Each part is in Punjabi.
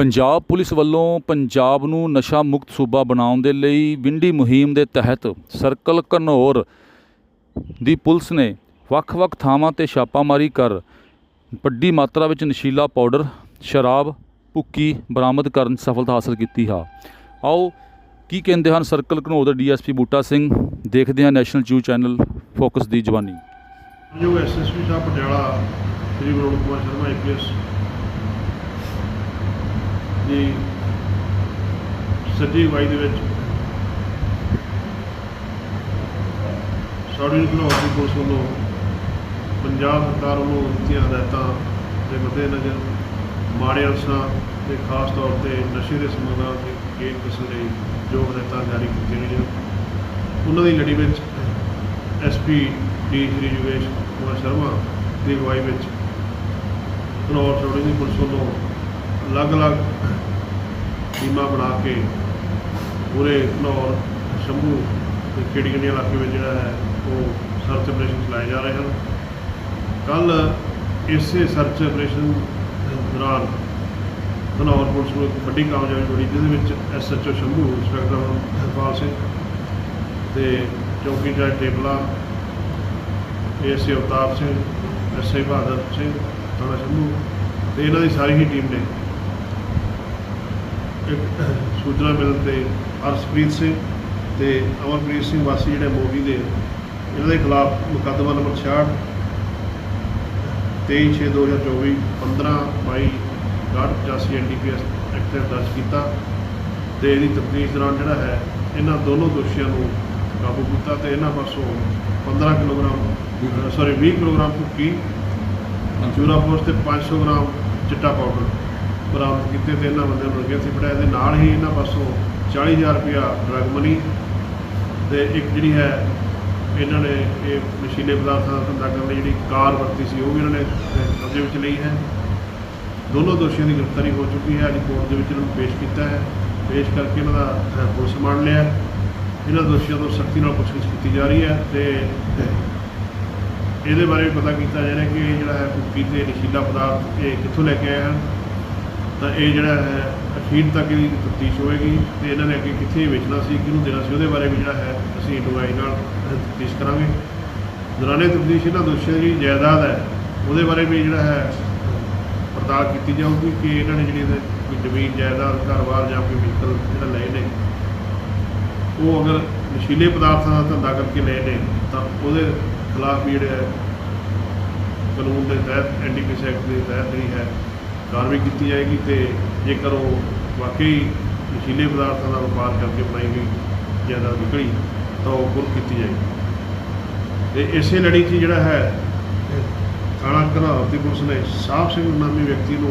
ਪੰਜਾਬ ਪੁਲਿਸ ਵੱਲੋਂ ਪੰਜਾਬ ਨੂੰ ਨਸ਼ਾ ਮੁਕਤ ਸੂਬਾ ਬਣਾਉਣ ਦੇ ਲਈ ਵਿੰਡੀ ਮੁਹਿੰਮ ਦੇ ਤਹਿਤ ਸਰਕਲ ਘਨੌਰ ਦੀ ਪੁਲਿਸ ਨੇ ਵੱਖ-ਵੱਖ ਥਾਵਾਂ ਤੇ ਛਾਪਾਮਾਰੀ ਕਰ ਵੱਡੀ ਮਾਤਰਾ ਵਿੱਚ ਨਸ਼ੀਲਾ ਪਾਊਡਰ, ਸ਼ਰਾਬ, ਭੁੱਕੀ ਬਰਾਮਦ ਕਰਨ ਸਫਲਤਾ ਹਾਸਲ ਕੀਤੀ ਹੈ ਆਓ ਕੀ ਕਹਿੰਦੇ ਹਨ ਸਰਕਲ ਘਨੌਰ ਦੇ ਡੀਐਸਪੀ ਬੂਟਾ ਸਿੰਘ? ਦੇਖਦੇ ਹਾਂ ਨੈਸ਼ਨਲ ਨਿਊਜ਼ ਚੈਨਲ ਫੋਕਸ ਦੀ ਜਵਾਨੀ। ਜੋ ਐਸਐਸਪੀ ਸਾਹਿਬ ਪਟਿਆਲਾ, ਸ੍ਰੀ ਵਿਨੋਦ ਕੁਮਾਰ ਸ਼ਰਮਾ ਆਈਪੀਐਸ ਦੀ ਸੱਜੀ ਅਗਵਾਈ ਦੇ ਵਿੱਚ ਸਾਡੀ ਘਨੌਰ ਦੀ ਪੁਲਿਸ ਵੱਲੋਂ ਪੰਜਾਬ ਸਰਕਾਰ ਵੱਲੋਂ ਦਿੱਤੀਆਂ ਹਦਾਇਤਾਂ ਦੇ ਮੱਦੇਨਜ਼ਰ ਮਾੜੇ ਅਨਸਰਾਂ ਤੇ ਖਾਸ ਤੌਰ ਤੇ ਨਸ਼ੇ ਦੇ ਸਮਗਲਰਾਂ 'ਤੇ ਗੇਟ ਕਸਣ ਲਈ ਜੋ ਹਦਾਇਤਾਂ ਜਾਰੀ ਕੀਤੀਆਂ ਗਈਆਂ। ਉਹਨਾਂ ਦੀ ਲੜੀ ਵਿੱਚ ਐਸਪੀ ਡੀ ਸ਼੍ਰੀ ਯੋਗੇਸ਼ ਕੁਮਾਰ ਸ਼ਰਮਾ ਦੀ ਅਗਵਾਈ ਵਿੱਚ ਘਨੌਰ ਚੌੜੀ ਦੀ ਪੁਲਿਸ ਵੱਲੋਂ ਅਲੱਗ-ਅਲੱਗ ਟੀਮਾਂ ਬਣਾ ਕੇ ਪੂਰੇ ਘਨੌਰ ਸ਼ੰਭੂ ਤੇ ਖੇੜੀ ਇਲਾਕੇ ਵਿੱਚ ਜਿਹੜਾ ਹੈ, ਉਹ ਸਰਚ ਆਪਰੇਸ਼ਨ ਚਲਾਏ ਜਾ ਰਹੇ ਹਨ। ਕੱਲ ਇਸੇ ਸਰਚ ਆਪਰੇਸ਼ਨ ਦੌਰਾਨ ਘਨੌਰ ਪੁਲਿਸ ਨੂੰ ਇੱਕ ਵੱਡੀ ਕਾਮਯਾਬੀ ਮਿਲੀ, ਜਿਹਦੇ ਵਿੱਚ ਐਸਐਚਓ ਸ਼ੰਭੂ, ਇੰਸਪੈਕਟਰ ਹਰਪਾਲ ਸਿੰਘ ਤੇ ਚੌਕੀ incharge Tebla ASA Avtar Singh SI Bahadur Singh, ਥਾਣਾ ਸ਼ੰਭੂ ਤੇ ਇਹਨਾਂ ਦੀ ਸਾਰੀ ਹੀ ਟੀਮ ਨੇ ਇੱਕ ਸੂਚਨਾ ਮਿਲਣ ਤੇ ਅਰਸ਼ਪ੍ਰੀਤ ਸਿੰਘ ਤੇ ਅਮਰਪ੍ਰੀਤ ਸਿੰਘ ਵਾਸੀ ਜਿਹੜੇ ਮੋਗੀ ਦੇ ਇਹਨਾਂ ਦੇ ਖਿਲਾਫ ਮੁਕੱਦਮਾ ਨੰਬਰ 66 23/6/2024 15 22 85 ਐਨਡੀਪੀਐਸ ਐਕਟ ਤਹਿਤ ਦਰਜ ਕੀਤਾ ਤੇ ਇਹਦੀ ਤਫਤੀਸ਼ ਦੌਰਾਨ ਜਿਹੜਾ ਹੈ ਇਹਨਾਂ ਦੋਨੋਂ ਦੋਸ਼ੀਆਂ ਨੂੰ ਕਾਬੂ ਕੀਤਾ ਤੇ ਇਹਨਾਂ ਪਾਸੋਂ 15 ਕਿਲੋਗ੍ਰਾਮ ਸੌਰੀ 20 ਕਿਲੋਗ੍ਰਾਮ ਭੁੱਕੀ ਚੂਰਾ ਪੋਸਟ ਤੇ 500 ਗ੍ਰਾਮ ਚਿੱਟਾ ਪਾਊਡਰ ਬਰਾਮਦ ਕੀਤੇ ਤੇ ਇਹਨਾਂ ਬੰਦਿਆਂ ਨੂੰ ਅੱਗੇ ਸੀ। ਫੜਿਆ ਇਹਦੇ ਨਾਲ ਹੀ ਇਹਨਾਂ ਪਾਸੋਂ 40000 ਰੁਪਇਆ ਡਰਗ ਮਨੀ ਤੇ ਇੱਕ ਜਿਹੜੀ ਹੈ, ਇਹਨਾਂ ਨੇ ਇਹ ਨਸ਼ੀਲੇ ਪਦਾਰਥਾਂ ਦਾ ਧੰਦਾ ਕਰਨ ਲਈ ਜਿਹੜੀ ਕਾਰ ਵਰਤੀ ਸੀ, ਉਹ ਵੀ ਇਹਨਾਂ ਨੇ ਕਬਜ਼ੇ ਵਿੱਚ ਲਈ ਹੈ। ਦੋਨੋਂ ਦੋਸ਼ੀਆਂ ਦੀ ਗ੍ਰਿਫਤਾਰੀ ਹੋ ਚੁੱਕੀ ਹੈ। ਅੱਜ ਕੋਰਟ ਦੇ ਵਿੱਚ ਇਹਨਾਂ ਨੂੰ ਪੇਸ਼ ਕੀਤਾ ਹੈ। ਪੇਸ਼ ਕਰਕੇ ਇਹਨਾਂ ਦਾ ਪੁਲਿਸ ਰਿਮਾਂਡ ਲਿਆ ਇਹਨਾਂ ਦੋਸ਼ੀਆਂ ਤੋਂ ਸਖਤੀ ਨਾਲ ਪੁੱਛਗਿੱਛ ਕੀਤੀ ਜਾ ਰਹੀ ਹੈ ਤੇ ਇਹਦੇ ਬਾਰੇ ਵੀ ਪਤਾ ਕੀਤਾ ਜਾ ਰਿਹਾ ਕਿ ਇਹ ਜਿਹੜਾ ਹੈ ਭੁੱਕੀ ਤੇ ਨਸ਼ੀਲਾ ਪਦਾਰਥ ਇਹ ਕਿੱਥੋਂ ਲੈ ਕੇ ਆਏ ਹਨ। ਤਾਂ ਇਹ ਜਿਹੜਾ ਹੈ, ਅਖੀਰ ਤੱਕ ਇਹਦੀ ਤਫਤੀਸ਼ ਹੋਏਗੀ ਤੇ ਇਹਨਾਂ ਨੇ ਅੱਗੇ ਕਿੱਥੇ ਵੇਚਣਾ ਸੀ, ਕਿਹਨੂੰ ਦੇਣਾ ਸੀ, ਉਹਦੇ ਬਾਰੇ ਵੀ ਜਿਹੜਾ ਹੈ, ਅਸੀਂ ਡੂੰਘਾਈ ਨਾਲ ਤਫਤੀਸ਼ ਕਰਾਂਗੇ। ਦੌਰਾਨੇ ਤਫਤੀਸ਼ ਇਹਨਾਂ ਦੋਸ਼ੀਆਂ ਦੀ ਜਾਇਦਾਦ ਹੈ, ਉਹਦੇ ਬਾਰੇ ਵੀ ਜਿਹੜਾ ਹੈ, ਪੜਤਾਲ ਕੀਤੀ ਜਾਊਗੀ ਕਿ ਇਹਨਾਂ ਨੇ ਜਿਹੜੀ ਕੋਈ ਜ਼ਮੀਨ, ਜਾਇਦਾਦ, ਘਰ-ਬਾਰ ਜਾਂ ਕੋਈ ਵਹੀਕਲ ਜਿਹੜਾ ਲਏ ਨੇ, ਉਹ ਅਗਰ ਨਸ਼ੀਲੇ ਪਦਾਰਥਾਂ ਦਾ ਧੰਦਾ ਕਰਕੇ ਲਏ ਨੇ, ਤਾਂ ਉਹਦੇ ਖਿਲਾਫ ਵੀ ਜਿਹੜੇ ਹੈ, ਕਾਨੂੰਨ ਦੇ ਤਹਿਤ ਐਨਡੀਪੀਐਸ ਐਕਟ ਦੇ ਤਹਿਤ ਜਿਹੜੀ ਹੈ ਕਾਰਵਾਈ ਕੀਤੀ ਜਾਏਗੀ ਤੇ ਜੇਕਰ ਉਹ ਵਾਕਈ ਨਸ਼ੀਲੇ ਪਦਾਰਥਾਂ ਦਾ ਵਪਾਰ ਕਰਕੇ ਬਣਾਈ ਗਈ ਜ਼ਿਆਦਾ ਨਿਕਲੀ, ਤਾਂ ਉਹ ਗੁਰ ਕੀਤੀ ਜਾਏਗੀ। ਤੇ ਇਸੇ ਲੜੀ 'ਚ ਜਿਹੜਾ ਹੈ, ਥਾਣਾ ਘਨੌਰ ਦੀ ਪੁਲਿਸ ਨੇ ਸਾਫ਼ ਸਿੰਘ ਨਾਮੀ ਵਿਅਕਤੀ ਨੂੰ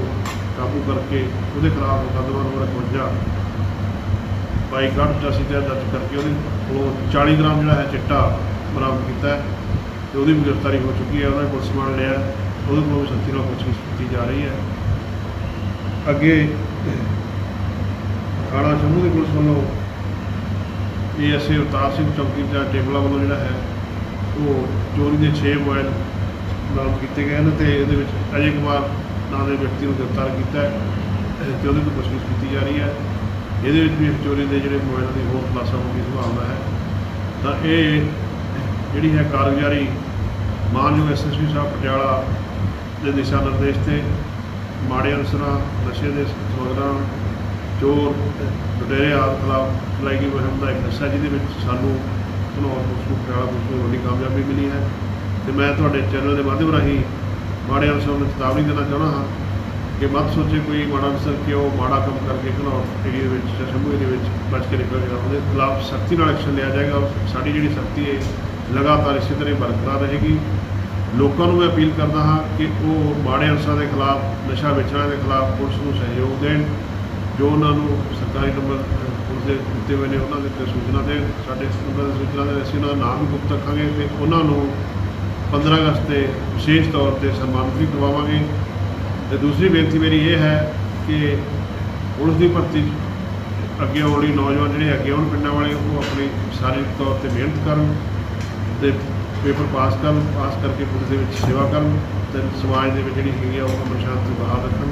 ਕਾਬੂ ਕਰਕੇ ਉਹਦੇ ਖਿਲਾਫ ਮੁਕੱਦਮਾ ਨੰਬਰ 51 ਬਾਈ ਕਾਰਡ 85 ਤੇ ਦਰਜ ਕਰਕੇ ਉਹਦੇ ਕੋਲੋਂ 40 ਗ੍ਰਾਮ ਜਿਹੜਾ ਹੈ ਚਿੱਟਾ ਬਰਾਮਦ ਕੀਤਾ ਹੈ ਤੇ ਉਹਦੀ ਵੀ ਗ੍ਰਿਫਤਾਰੀ ਹੋ ਚੁੱਕੀ ਹੈ, ਉਹਦਾ ਵੀ ਪੁਲਿਸ ਮਾਨ ਲਿਆ ਉਹਦੇ ਕੋਲੋਂ ਵੀ ਸੱਤੀ ਨਾਲ ਪੁੱਛਗਿੱਛ ਕੀਤੀ ਜਾ ਰਹੀ ਹੈ। ਅੱਗੇ ਥਾਣਾ ਸ਼ੰਭੂ ਦੀ ਪੁਲਿਸ ਵੱਲੋਂ ਏਐਸਏ ਅਵਤਾਰ ਸਿੰਘ ਚੌਕੀ ਦਾ ਟੇਬਲਾ ਵੱਲੋਂ ਜਿਹੜਾ ਹੈ, ਉਹ ਚੋਰੀ ਦੇ 6 ਮੋਬਾਈਲ ਬਰਾਮਦ ਕੀਤੇ ਗਏ ਨੇ ਤੇ ਇਹਦੇ ਵਿੱਚ ਅਜੇ ਕੁਮਾਰ ਨਾਂ ਦੇ ਵਿਅਕਤੀ ਨੂੰ ਗ੍ਰਿਫਤਾਰ ਕੀਤਾ ਹੈ ਤੇ ਉਹਦੇ ਤੋਂ ਪੁੱਛਗਿੱਛ ਕੀਤੀ ਜਾ ਰਹੀ ਹੈ। ਇਹਦੇ ਵਿੱਚ ਵੀ ਇਸ ਚੋਰੀ ਦੇ ਜਿਹੜੇ ਮੋਬਾਈਲਾਂ ਦੀ ਹੋਰ ਖੁਲਾਸਾ ਹੋਣ ਦੀ ਸੰਭਾਵਨਾ ਹੈ। ਤਾਂ ਇਹ ਜਿਹੜੀ ਹੈ ਕਾਰਗੁਜ਼ਾਰੀ ਮਾਨਯੋਗ ਐਸਐਸਪੀ ਸਾਹਿਬ ਪਟਿਆਲਾ ਦੇ ਦਿਸ਼ਾ ਨਿਰਦੇਸ਼ ਤੇ ਮਾੜੇ ਅਨਸਰਾਂ, ਨਸ਼ੇ ਦੇ ਸਮਗਲਰਾਂ ਚੋਰ, ਲੁਟੇਰੇ ਆਦਿ ਖਿਲਾਫ ਚਲਾਈ ਗਈ ਮੁਹਿੰਮ ਦਾ ਇੱਕ ਹਿੱਸਾ ਜਿਹਦੇ ਵਿੱਚ ਸਾਨੂੰ ਘਨੌਰ ਪੁਲਿਸ ਨੂੰ ਪਟਿਆਲਾ ਪੁਲਿਸ ਨੂੰ ਵੱਡੀ ਕਾਮਯਾਬੀ ਮਿਲੀ ਹੈ। ਤੇ ਮੈਂ ਤੁਹਾਡੇ ਚੈਨਲ ਦੇ ਮਾਧਿਅਮ ਰਾਹੀਂ ਮਾੜੇ ਅਨਸਰਾਂ ਨੂੰ ਚੇਤਾਵਨੀ ਦੇਣਾ ਚਾਹੁੰਦਾ ਹਾਂ ਕਿ ਮਤ ਸੋਚੇ ਕੋਈ ਮਾੜਾ ਅਨਸਰ ਕਿ ਉਹ ਮਾੜਾ ਕੰਮ ਕਰਕੇ ਘਨੌਰ ਏਰੀਏ ਦੇ ਵਿੱਚ ਜਾਂ ਸ਼ੰਭੂ ਦੇ ਵਿੱਚ ਬਚ ਕੇ ਨਿਕਲ ਗਿਆ। ਉਹਦੇ ਖਿਲਾਫ ਸਖਤੀ ਨਾਲ ਐਕਸ਼ਨ ਲਿਆ ਜਾਏਗਾ। ਔਰ ਸਾਡੀ ਜਿਹੜੀ ਸਖਤੀ ਹੈ, ਲਗਾਤਾਰ ਇਸੇ ਤਰ੍ਹਾਂ ਬਰਕਰਾਰ ਰਹੇਗੀ। ਲੋਕਾਂ ਨੂੰ ਮੈਂ ਅਪੀਲ ਕਰਦਾ ਹਾਂ ਕਿ ਉਹ ਮਾੜੇ ਅਨਸਰਾਂ ਦੇ ਖਿਲਾਫ, ਨਸ਼ਾ ਵੇਚਣ ਦੇ ਖਿਲਾਫ ਪੁਲਿਸ ਨੂੰ ਸਹਿਯੋਗ ਦੇਣ, ਜੋ ਉਹਨਾਂ ਨੂੰ ਸਰਕਾਰੀ ਨੰਬਰ ਪੁਲਿਸ ਦੇ ਦਿੱਤੇ ਹੋਏ ਨੇ, ਉਹਨਾਂ ਦੇ ਉੱਤੇ ਸੂਚਨਾ ਦੇਣ। ਸਾਡੇ ਉਹਨਾਂ ਦੇ ਸੂਚਨਾ ਦੇ ਅਸੀਂ ਉਹਨਾਂ ਦਾ ਨਾਮ ਵੀ ਗੁਪਤ ਰੱਖਾਂਗੇ ਤੇ ਉਹਨਾਂ ਨੂੰ 15 ਅਗਸਤ ਤੇ ਵਿਸ਼ੇਸ਼ ਤੌਰ ਤੇ ਸਨਮਾਨਿਤ ਵੀ ਕਰਵਾਵਾਂਗੇ। ਤੇ ਦੂਸਰੀ ਬੇਨਤੀ ਮੇਰੀ ਇਹ ਹੈ ਕਿ ਪੁਲਿਸ ਦੀ ਭਰਤੀ ਅੱਗੇ ਆਉਣ ਲਈ ਨੌਜਵਾਨ ਜਿਹੜੇ ਅੱਗੇ ਆਉਣ ਪਿੰਡਾਂ ਵਾਲੇ, ਉਹ ਆਪਣੀ ਸਰੀਰਕ ਤੌਰ ਤੇ ਮਿਹਨਤ ਕਰਨ ਤੇ ਪੇਪਰ ਪਾਸ ਕਰਨ, ਪਾਸ ਕਰਕੇ ਪੁਲਿਸ ਦੇ ਵਿੱਚ ਸੇਵਾ ਕਰਨ, ਤੇ ਸਮਾਜ ਦੇ ਵਿੱਚ ਜਿਹੜੀ ਹੈਗੀ ਆ, ਉਹ ਅਮਰ ਸ਼ਾਂਤੀ ਬਹਾਲ ਰੱਖਣ।